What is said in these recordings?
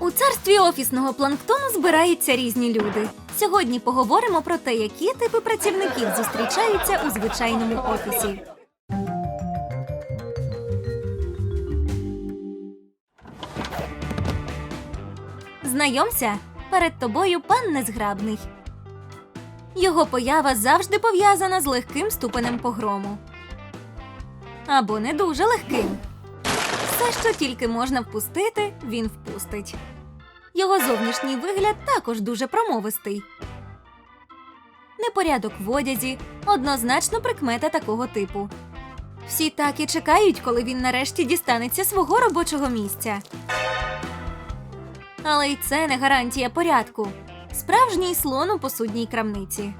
У царстві офісного планктону збираються різні люди. Сьогодні поговоримо про те, які типи працівників зустрічаються у звичайному офісі. Знайомся, перед тобою пан незграбний. Його поява завжди пов'язана з легким ступенем погрому. Або не дуже легким. Все, що тільки можна впустити, він впустить. Його зовнішній вигляд також дуже промовистий. Непорядок в одязі однозначно прикмета такого типу. Всі так і чекають, коли він нарешті дістанеться свого робочого місця. Але й це не гарантія порядку. Справжній слон у посудній крамниці.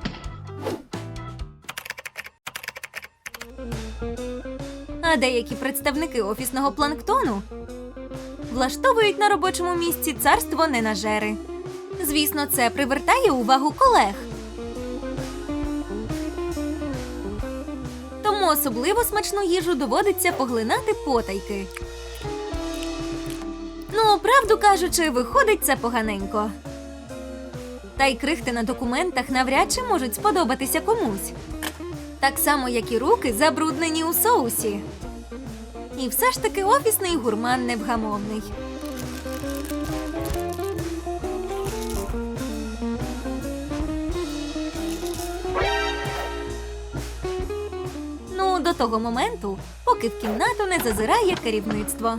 А деякі представники офісного планктону влаштовують на робочому місці царство ненажери. Звісно, це привертає увагу колег. Тому особливо смачну їжу доводиться поглинати потайки. Ну, правду кажучи, виходить це поганенько. Та й крихти на документах навряд чи можуть сподобатися комусь. Так само, як і руки, забруднені у соусі. І все ж таки офісний гурман невгамовний. Ну, до того моменту, поки в кімнату не зазирає керівництво.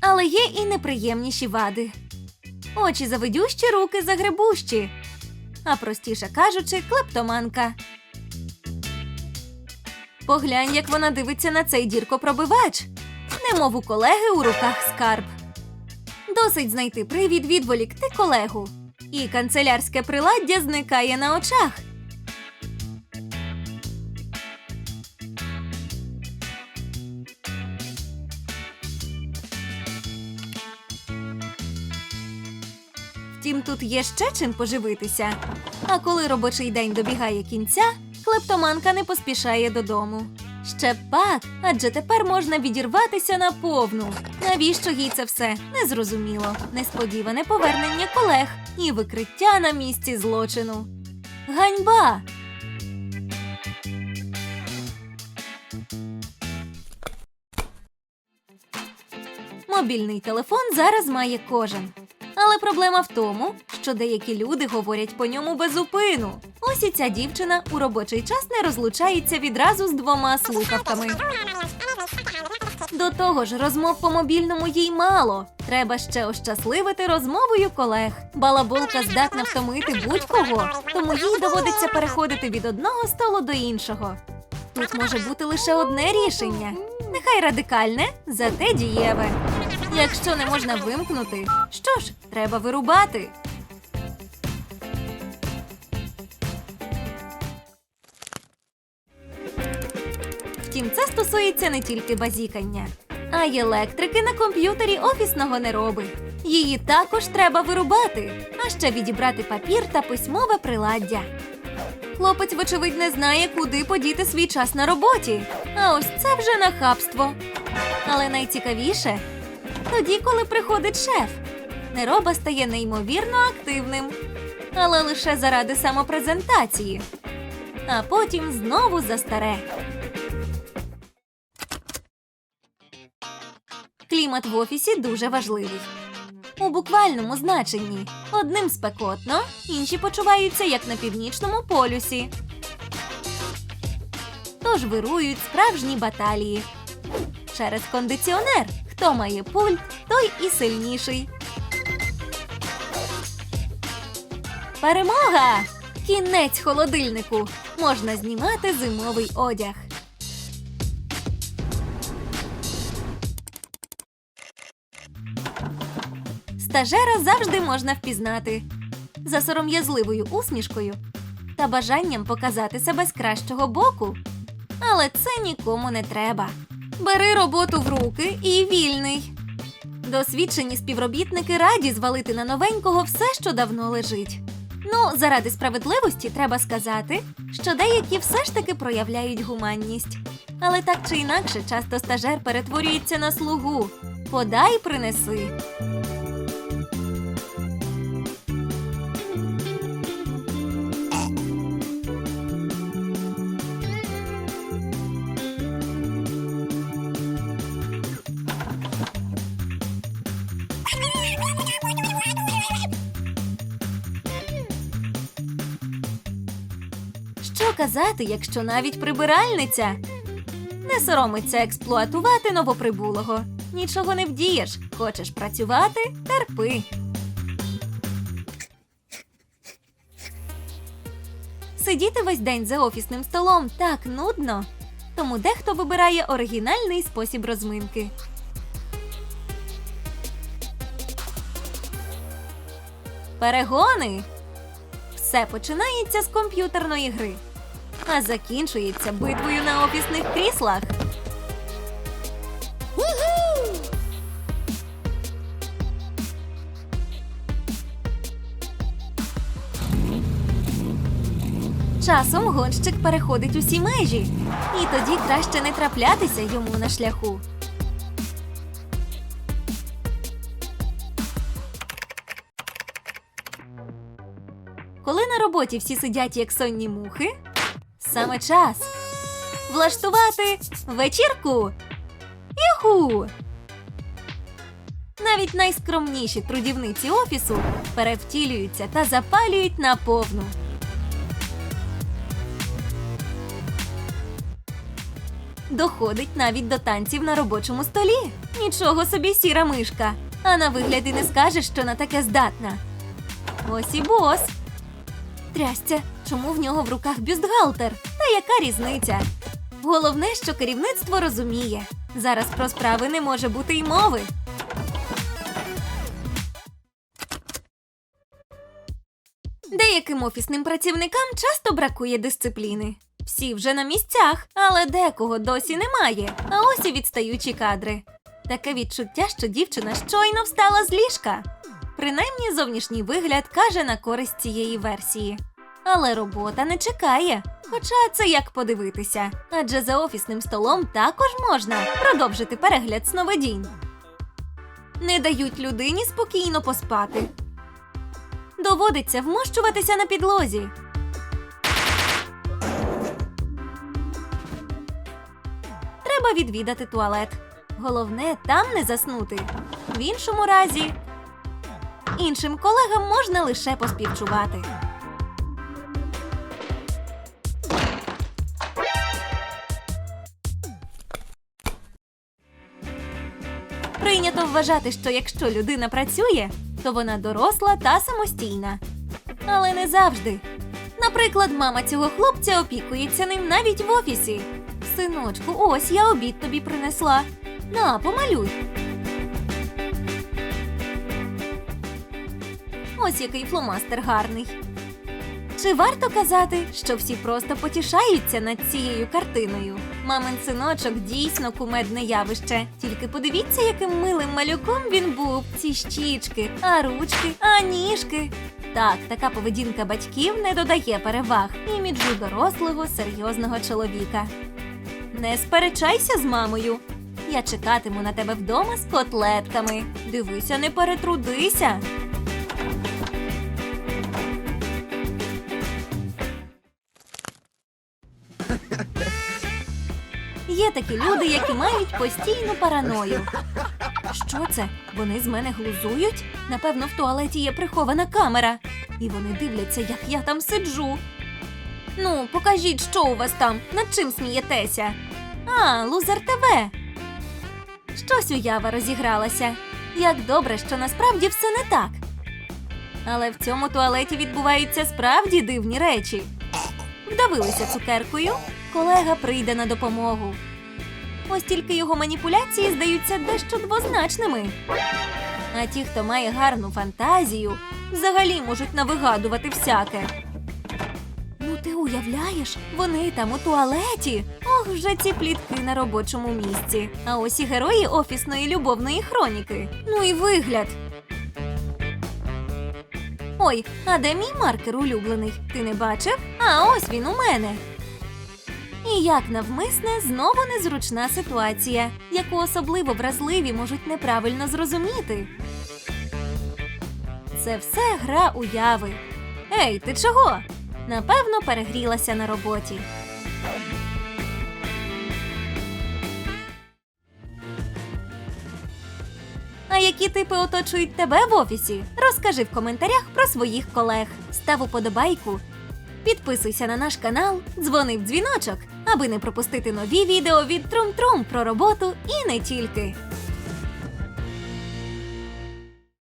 Але є і неприємніші вади. Очі завидющі, руки загребущі. А простіше кажучи, клептоманка. Поглянь, як вона дивиться на цей діркопробивач. Немов у колеги у руках скарб. Досить знайти привід відволікти колегу. І канцелярське приладдя зникає на очах. Втім, тут є ще чим поживитися. А коли робочий день добігає кінця, клептоманка не поспішає додому. Ще пак, адже тепер можна відірватися на повну. Навіщо їй це все? Незрозуміло. Несподіване повернення колег і викриття на місці злочину. Ганьба! Мобільний телефон зараз має кожен. Але проблема в тому, що деякі люди говорять по ньому без упину. Ось і ця дівчина у робочий час не розлучається відразу з двома слухавками. До того ж, розмов по мобільному їй мало. Треба ще ощасливити розмовою колег. Балаболка здатна втомити будь-кого, тому їй доводиться переходити від одного столу до іншого. Тут може бути лише одне рішення. Нехай радикальне, зате дієве. Якщо не можна вимкнути, що ж, треба вирубати. Втім, це стосується не тільки базікання, а й електрики на комп'ютері офісного не робить. Її також треба вирубати, а ще відібрати папір та письмове приладдя. Хлопець, вочевидь, не знає, куди подіти свій час на роботі. А ось це вже нахабство. Але найцікавіше тоді, коли приходить шеф. Нероба стає неймовірно активним, але лише заради самопрезентації. А потім знову за старе. Клімат в офісі дуже важливий. У буквальному значенні одним спекотно, інші почуваються як на північному полюсі. Тож вирують справжні баталії. Через кондиціонер. Хто має пульт, той і сильніший. Перемога! Кінець холодильнику. Можна знімати зимовий одяг. Стажера завжди можна впізнати за сором'язливою усмішкою та бажанням показати себе з кращого боку. Але це нікому не треба. Бери роботу в руки і вільний. Досвідчені співробітники раді звалити на новенького все, що давно лежить. Ну, заради справедливості треба сказати, що деякі все ж таки проявляють гуманність. Але так чи інакше, часто стажер перетворюється на слугу. Подай принеси. Казати, якщо навіть прибиральниця не соромиться експлуатувати новоприбулого. Нічого не вдієш. Хочеш працювати? Терпи. Сидіти весь день за офісним столом так нудно. Тому дехто вибирає оригінальний спосіб розминки. Перегони. Все починається з комп'ютерної гри, а закінчується битвою на офісних кріслах. Часом гонщик переходить усі межі, і тоді краще не траплятися йому на шляху. Коли на роботі всі сидять як сонні мухи, саме час влаштувати вечірку. Юху! Навіть найскромніші трудівниці офісу перевтілюються та запалюють наповну. Доходить навіть до танців на робочому столі. Нічого собі сіра мишка. А на вигляд і не скажеш, що на таке здатна. Ось і бос. Трясця, чому в нього в руках бюстгальтер? Та яка різниця? Головне, що керівництво розуміє. Зараз про справи не може бути й мови. Деяким офісним працівникам часто бракує дисципліни. Всі вже на місцях, але декого досі немає. А ось і відстаючі кадри. Таке відчуття, що дівчина щойно встала з ліжка. Принаймні, зовнішній вигляд каже на користь цієї версії. Але робота не чекає. Хоча це як подивитися. Адже за офісним столом також можна продовжити перегляд сновидінь. Не дають людині спокійно поспати. Доводиться вмощуватися на підлозі. Треба відвідати туалет. Головне там не заснути. В іншому разі іншим колегам можна лише поспівчувати. Вважати, що якщо людина працює, то вона доросла та самостійна. Але не завжди. Наприклад, мама цього хлопця опікується ним навіть в офісі. Синочку, ось я обід тобі принесла. На, помалюй. Ось який фломастер гарний. Чи варто казати, що всі просто потішаються над цією картиною? Мамин синочок дійсно кумедне явище. Тільки подивіться, яким милим малюком він був. Ці щічки, а ручки, а ніжки. Так, така поведінка батьків не додає переваг іміджу дорослого серйозного чоловіка. Не сперечайся з мамою. Я чекатиму на тебе вдома з котлетками. Дивися, не перетрудися. Є такі люди, які мають постійну параною. Що це? Вони з мене глузують? Напевно, в туалеті є прихована камера. І вони дивляться, як я там сиджу. Ну, покажіть, що у вас там, над чим смієтеся. А, Лузер ТВ. Щось уява розігралася. Як добре, що насправді все не так. Але в цьому туалеті відбуваються справді дивні речі. Вдавилися цукеркою, колега прийде на допомогу. Ось тільки його маніпуляції здаються дещо двозначними. А ті, хто має гарну фантазію, взагалі можуть навигадувати всяке. Ну, ти уявляєш, вони там у туалеті. Ох, вже ці плітки на робочому місці. А ось і герої офісної любовної хроніки. Ну і вигляд. Ой, а де мій маркер улюблений? Ти не бачив? А ось він у мене. І як навмисне знову незручна ситуація, яку особливо вразливі можуть неправильно зрозуміти. Це все гра уяви. Ей, ти чого? Напевно, перегрілася на роботі. А які типи оточують тебе в офісі? Розкажи в коментарях про своїх колег. Став уподобайку. Підписуйся на наш канал, дзвони в дзвіночок, аби не пропустити нові відео від Трум-Трум про роботу і не тільки.